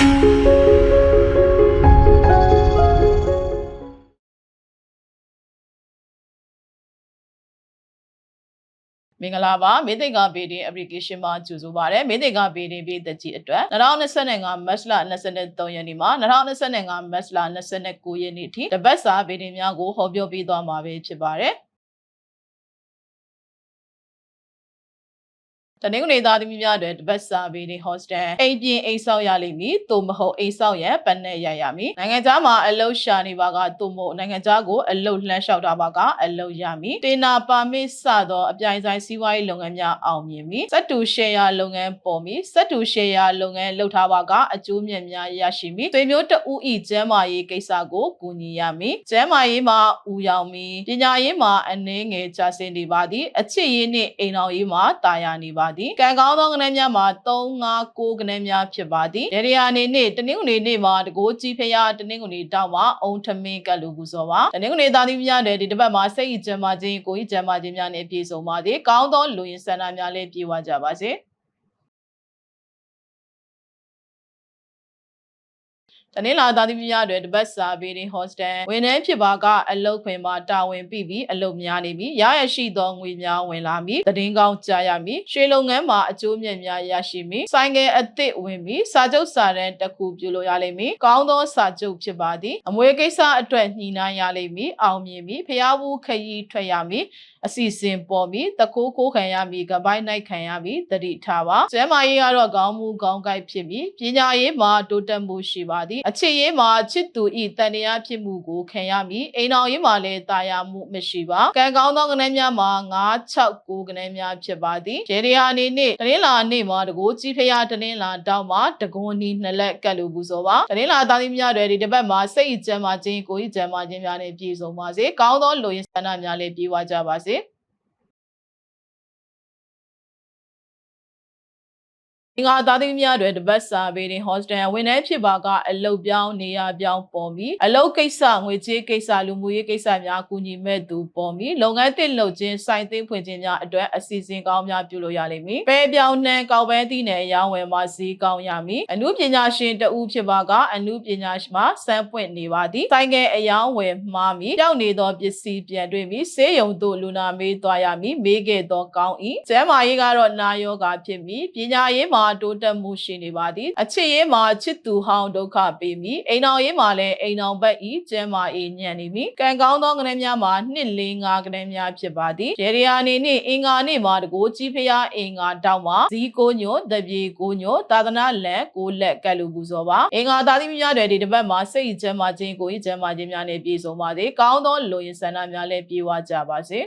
မင်္ဂလာပါမေသိက္ခာဘေဒင်း application မှာကြိုဆိုပါရစေမေသိက္ခာဘေဒင်းပြည်သက်ကြီးအတွက်2025မတ်လ23ရက်နေ့မှာ2025မတ်လ29ရက်နေ့ထိတပတ်စာဘေဒင်းများကိုဟောပြောပေးသွားမှာပဲဖြစ်ပါတယ် တနင်္ဂနွေသားသမီးများအတွက်တပတ်စာပေတွေ hostel အိမ်ပြင်အိမ်ဆောက်ရလိမ့်မည်သို့မဟုတ်အိမ်ဆောက်ရန်ပတ်နဲ့ရရမည်နိုင်ငံခြားမှာအလုပ်ရှာနေပါကသို့မဟုတ်နိုင်ငံခြားကိုအလုပ်လှမ်းလျှောက်တာပါကအလုပ်ရမည်တင်နာပါမစ်စသောအပြိုင်ဆိုင်စီးပွားရေးလုပ်ငန်းများအောင်မြင်မည်စက်တူရှယ်ယာလုပ်ငန်းပေါ်မည်စက်တူရှယ်ယာလုပ်ငန်းလုပ်ထားပါကအကျိုးမြတ်များရရှိမည်သွေမျိုးတဦးဤကျန်းမာရေးကိစ္စကိုကူညီရမည်ကျန်းမာရေးမှာဥရောင်မည်ပညာရေးမှာအနှင်းငယ်ကျဆင်းနေပါသည်အချစ်ရေးနှင့်အိမ်တော်ရေးမှာတာယာနေပါသည်ကံကောင်းသောကဏ္ဍများမှာ3 5 9ကဏ္ဍများဖြစ်ပါသည်ဒေရီယာနေနှင့်တနင်္ဂနွေနေ့မှာတကိုးကြီးဖျားတနင်္ဂနွေတောက်မှာအုံထမင်းကတ်လူပူဇော်ပါတနင်္ဂနွေသားသမီးများတဲ့ဒီတစ်ပတ်မှာစိတ်ဤကျမ်းမာခြင်းကိုယ်ဤကျမ်းမာခြင်းများနဲ့ပြည့်စုံပါသည်ကောင်းသောလူရင်းဆန္ဒများလည်းပြည့်ဝကြပါစေ တနင်္လာသားသမီးများအတွက်တပတ်စာပေရင် hostel ဝန်ထမ်းဖြစ်ပါကအလုပ်ခွင်မှာတာဝန်ပြီးပြီးအလုပ်များနေပြီရရရှိသောငွေများဝင်လာမည်တည်င်းကောင်းကြားရမည်ရွှေလုပ်ငန်းမှာအကျိုးမြတ်များရရှိမည်ဆိုင်ကယ်အသစ်ဝင်ပြီးစာချုပ်စာတမ်းတစ်ခုပြုလုပ်ရလိမ့်မည်ကောင်းသောစာချုပ်ဖြစ်ပါသည်အမွေကိစ္စအတွက်ညှိနှိုင်းရလိမ့်မည်အောင်မြင်မည်ဖျားဘူးခရီးထွက်ရမည်အစီအစဉ်ပေါ်ပြီးတကိုးကိုးခံရမည်ကပိုင်းနိုင်ခံရမည်တတိထားပါကျမ်းမာရေးကတော့ကောင်းမှုကောင်းကိုက်ဖြစ်မည်ပညာရေးမှာတိုးတက်မှုရှိပါသည်အချစ်ရေးမှာချစ်သူဤတန်တရားဖြစ်မှုကိုခံရမည်အိမ်တော်ရေးမှာလည်းတာယာမှုမရှိပါကံကောင်းသောကဏ္ဍများမှာ9 6 9ကဏ္ဍများဖြစ်ပါသည်ရေဒီယာအနေနဲ့တရင်လာနေ့မှာတကိုးကြီးဖျားတရင်လာတောက်မှာတကွန်နီနှစ်လက်ကတ်လူပူဇော်ပါတရင်လာသားသမီးများတွေဒီတစ်ပတ်မှာစိတ်ကြမ်းမာခြင်းကိုယ်ကြမ်းမာခြင်းများနဲ့ပြည့်စုံပါစေကောင်းသောလူရင်းဆန္ဒများလည်းပြည့်ဝကြပါစေ င်္ဂါသားသမီးများတွေတပတ်စာပေရင် hostel ဝန်ထမ်းဖြစ်ပါကအလုတ်ပြောင်းနေရပြောင်းပေါ်ပြီးအလုတ်ကိစ္စငွေကြေးကိစ္စလူမှုရေးကိစ္စများကူညီမဲ့သူပေါ်ပြီးလုပ်ငန်းတစ်လုပ်ခြင်းစိုင်သိမ်းဖွင့်ခြင်းများအတွက်အစီအစဉ်ကောင်းများပြုလုပ်ရလိမ့်မည်ပဲပြောင်းနှံကောက်ပဲသီးနယ်ရောင်းဝယ်မှာဈေးကောင်းရမည်အမှုပညာရှင်တဦးဖြစ်ပါကအမှုပညာရှင်မှာစမ်းပွင့်နေပါသည်ဆိုင်ကယ်အယောင်းဝယ်မှာမည်တောက်နေသောပစ္စည်းပြန်တွေ့မည်ဆေးရုံသို့လူနာမေးသွားရမည်မေးခဲ့သောကောင်း၏ကျမ်းမာရေးကတော့နာယောဂါဖြစ်မည်ပညာရေးမှာတိုးတက်မှုရှိနေပါသည်အချစ်ရေးမှာချစ်သူဟောင်းဒုက္ခပေးမည်အိမ်အောင်ရေးမှာလည်းအိမ်အောင်ဘက်ဤကျမ်းမာအေးညံ့နေမည်ကံကောင်းသောကဏ္ဍများမှာနှစ်လေးငါးကဏ္ဍများဖြစ်ပါသည်ရေရီယာနေနှင့်အင်္ဂါနေ့မှာတကိုးကြီးဖျားအင်္ဂါတောက်မှာဇီးကိုညိုတပြေကိုညိုသာသနာလန်ကိုလက်ကတ်လူပူဇော်ပါအင်္ဂါသားသမီးများတွေဒီတစ်ပတ်မှာစိတ်ကျမ်းမာခြင်းကိုယ်ကျမ်းမာခြင်းများနဲ့ပြည့်စုံပါစေကောင်းသောလူရင်းဆန္ဒများလည်းပြည့်ဝကြပါစေ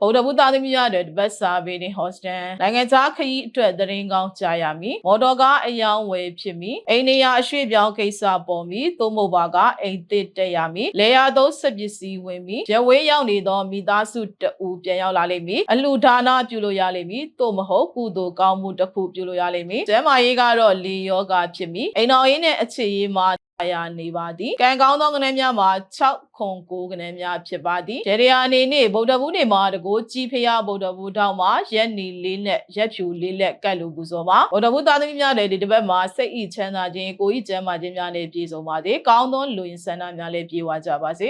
ဗုဒ္ဓဘုသားသမီးရတဲ့ဘတ်စာဘေးတင်ဟော့စတန်နိုင်ငံခြားခရီးအတွက်သတင်းကောင်းကြားရမည်မော်တော်ကားအယောင်းဝယ်ဖြစ်မည်အိန္ဒိယအရွှေ့ပြောင်းကိစ္စပေါ်မည်သို့မဟုတ်ပါကအိမ်သစ်တက်ရမည်လေယာသုံးစက်ပစ္စည်းဝင်မည်ရဝေးရောက်နေသောမိသားစုတအူပြန်ရောက်လာလိမ့်မည်အလှဒါနပြုလို့ရလိမ့်မည်သို့မဟုတ်ကုသိုလ်ကောင်းမှုတစ်ခုပြုလို့ရလိမ့်မည်ကျမ်းမာရေးကတော့လေယောဂဖြစ်မည်အိမ်တော်ရေးနဲ့အခြေရေးမှာရာနေပါသည်ကံကောင်းသောကဏ္ဍများမှာ6ခွန်9ကဏ္ဍများဖြစ်ပါသည်ဒေရီယာအနေနဲ့ဗုဒ္ဓဘုနေမှာတကိုးကြီးဖျားဗုဒ္ဓဘုထောက်မှာရက်နီလေးလက်ရက်ဖြူလေးလက်ကတ်လူပူဇော်ပါဗုဒ္ဓဘုသားသမီးများလည်းဒီတစ်ပတ်မှာစိတ်ဤချမ်းသာခြင်းကိုယ်ဤကျမ်းမာခြင်းများနဲ့ပြည့်စုံပါစေကောင်းသောလူရင်းဆန္ဒများလည်းပြည့်ဝကြပါစေ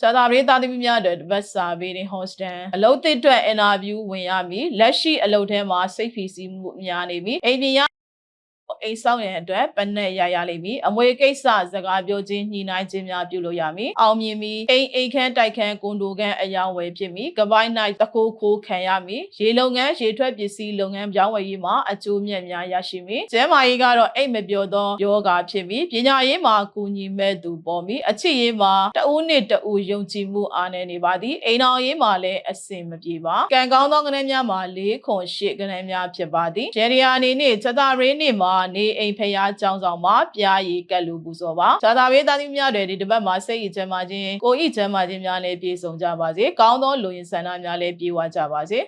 ဇာတာရေးသားသမီးများအတွက်တပတ်စာပေးတဲ့ hostel အလုပ်သစ်အတွက် interview ဝင်ရမည်လက်ရှိအလုပ်ထဲမှာစိတ်ဖိစီးမှုများနေပြီအိမ်ပြင်ရ အိမ်ဆောင်ရန်အတွက်ပနက်ရရလိမ့်မည်အမွေကိစ္စစကားပြောခြင်းညှိနှိုင်းခြင်းများပြုလုပ်ရမည်အောင်မြင်မည်အိမ်အိမ်ခန်းတိုက်ခန်းကွန်ဒိုခန်းအယောင်ဝယ်ဖြစ်မည်ကပိုင်း၌တကိုးခိုးခံရမည်ရေလုပ်ငန်းရေထွက်ပစ္စည်းလုပ်ငန်းပြောင်းဝယ်ရေးမှာအကျိုးမြတ်များရရှိမည်ကျဲမာရေးကတော့အိမ်မပြောသောယောဂဖြစ်မည်ပညာရေးမှာကူညီမဲ့သူပေါ်မည်အချစ်ရေးမှာတဦးနှင့်တဦးယုံကြည်မှုအားနည်းနေပါသည်အိမ်တော်ရေးမှာလည်းအဆင်မပြေပါကံကောင်းသောကဏ္ဍများမှာ၄ခွန်၈ကဏ္ဍများဖြစ်ပါသည်ဂျယ်ရီယာအနေနဲ့ချက်တာရေးနေ့မှာနေအိမ်ဖျားကျောင်းဆောင်မှာပြားရည်ကတ်လူပူဇော်ပါဇာတာဘေးသားသမီးများတွေဒီတစ်ပတ်မှာစိတ်ဤချမ်းသာခြင်းကိုယ်ဤချမ်းသာခြင်းများလည်းပြည့်စုံကြပါစေကောင်းသောလူရင်းဆန္ဒများလည်းပြည့်ဝကြပါစေ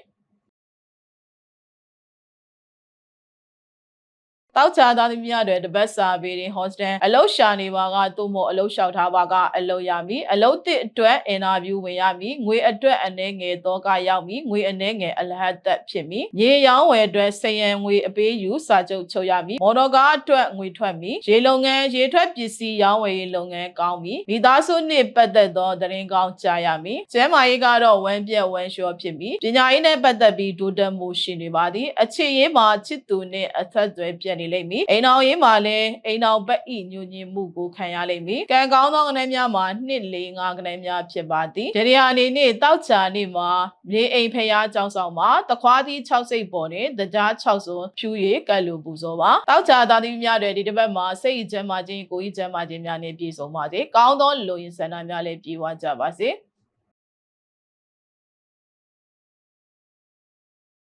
တောက်ချသားသမီးများတွေတပတ်စာပေတွေ hostel အလုပ်ရှာနေပါကသို့မဟုတ်အလုပ်လျှောက်ထားပါကအလုပ်ရမည်အလုပ်တစ်အတွက်အင်တာဗျူးဝင်ရမည်ငွေအတွက်အနေငယ်တော့ကရောက်မည်ငွေအနေငယ်အလဟတ်သက်ဖြစ်မည်ရေရောင်းဝယ်အတွက်စရန်ငွေအပေးယူစာချုပ်ချုပ်ရမည်မော်တော်ကားအတွက်ငွေထွက်မည်ရေလုပ်ငန်းရေထွက်ပစ္စည်းရောင်းဝယ်ရေးလုပ်ငန်းကောင်းမည်မိသားစုနှင့်ပတ်သက်သောသတင်းကောင်းကြားရမည်ကျမ်းမာရေးကတော့ဝမ်းပြက်ဝမ်းလျှောဖြစ်မည်ပညာရေးနဲ့ပတ်သက်ပြီးဒုတက်မှုရှိနေပါသည်အခြေရေးမှာချစ်သူနှင့်အသက်အသွယ်ပြတ်နေလိမ့်မည်အိမ်အောင်ရေးမှာလည်းအိမ်အောင်ဘက်ဤညဉ့်ညင်မှုကိုခံရလိမ့်မည်ကံကောင်းသောကနေ့များမှာနှစ်လေးငါးကနေ့များဖြစ်ပါသည်ဒရီယာအနေနဲ့တောက်ချာနေ့မှာမြေအိမ်ဖျားကြောင်းဆောင်မှာတခွားသီး6စိတ်ပေါ်နဲ့တကြား6စွန်းဖြူရည်ကတ်လူပူဇော်ပါတောက်ချာသားသမီးများတွေဒီတစ်ပတ်မှာစိတ်အကျမ်းမာခြင်းကိုယ်ကြီးကျမ်းမာခြင်းများနဲ့ပြည့်စုံပါစေကောင်းသောလူရင်းဆန္ဒများလည်းပြည့်ဝကြပါစေ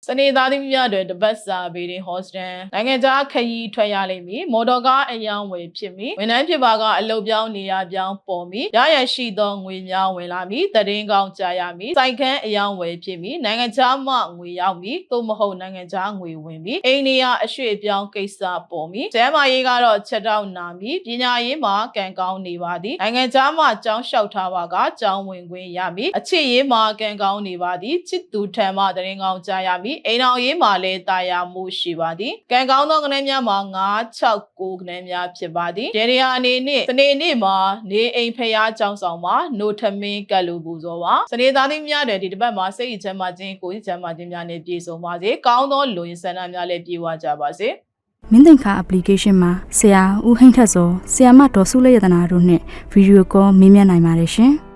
စနေသားသမီးများတွေတပတ်စာပေတွေ hostel နိုင်ငံခြားခရီးထွက်ရလိမ့်မည်မော်တော်ကားအယောင်းဝယ်ဖြစ်မည်ဝန်ထမ်းဖြစ်ပါကအလုပ်ပြောင်းနေရပြောင်းပေါ်မည်ရရရှိသောငွေများဝင်လာမည်တည်င်းကောင်းကြာရမည်စိုက်ခန်းအယောင်းဝယ်ဖြစ်မည်နိုင်ငံခြားမှငွေရောက်မည်သို့မဟုတ်နိုင်ငံခြားငွေဝင်မည်အိန္ဒိယအရွှေ့ပြောင်းကိစ္စပေါ်မည်ကျမ်းမာရေးကတော့ချက်တောက်နာမည်ပညာရေးမှာကံကောင်းနေပါသည်နိုင်ငံခြားမှကြောင်းလျှောက်ထားပါကကြောင်းဝင်ခွင့်ရမည်အချစ်ရေးမှာကံကောင်းနေပါသည်ချစ်သူထံမှတရင်ကောင်းကြာရမည်အိမ်အောင်ရေးမှာလည်းတာယာမှုရှိပါသည်ကံကောင်းသောကနေ့များမှာ9 6 9ကနေ့များဖြစ်ပါသည်ဒေရီယာအနေနဲ့စနေနေ့မှာနေအိမ်ဖျားကြောင်းဆောင်မှာနိုထမင်းကတ်လူပူဇော်ပါစနေသားသမီးများတွေဒီတစ်ပတ်မှာစိတ်အချမ်းသာခြင်းကိုယ်ကြီးချမ်းသာခြင်းများနဲ့ပြည့်စုံပါစေကောင်းသောလူရင်းဆန္ဒများလည်းပြည့်ဝကြပါစေမင်းသင်္ခါ application မှာဆရာဦးဟိန်းထက်စောဆရာမဒေါ်စုလေးရတနာတို့နဲ့ဗီဒီယိုကောမေးမြန်းနိုင်ပါတယ်ရှင်။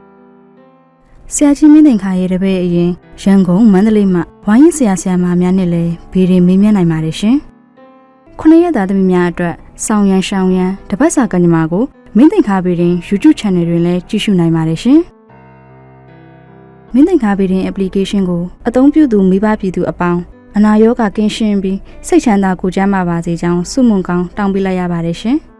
ဆရာကြီးမင်းသင်္ခါရဲ့တပည့်အရင်ရန်ကုန်မန္တလေးမှာဝိုင်းရင်ဆရာဆရာမများနဲ့လည်းဗီဒီယိုမေးမြန်းနိုင်ပါတယ်ရှင်။ခုနှစ်ရက်သားသမီးများအတွက်ဆောင်းရန်ရှောင်းရန်တပတ်စာကညမာကိုမင်းသင်္ခါဗီဒီယို YouTube Channel တွင်လည်းကြည့်ရှုနိုင်ပါတယ်ရှင်။မင်းသင်္ခါဗီဒီယို application ကိုအသုံးပြုသူမိဘပြည်သူအပေါင်းအနာရောဂါကင်းရှင်းပြီးစိတ်ချမ်းသာကိုယ်ကျန်းမာပါစေကြောင်းဆုမွန်ကောင်းတောင်းပေးလိုက်ရပါတယ်ရှင်။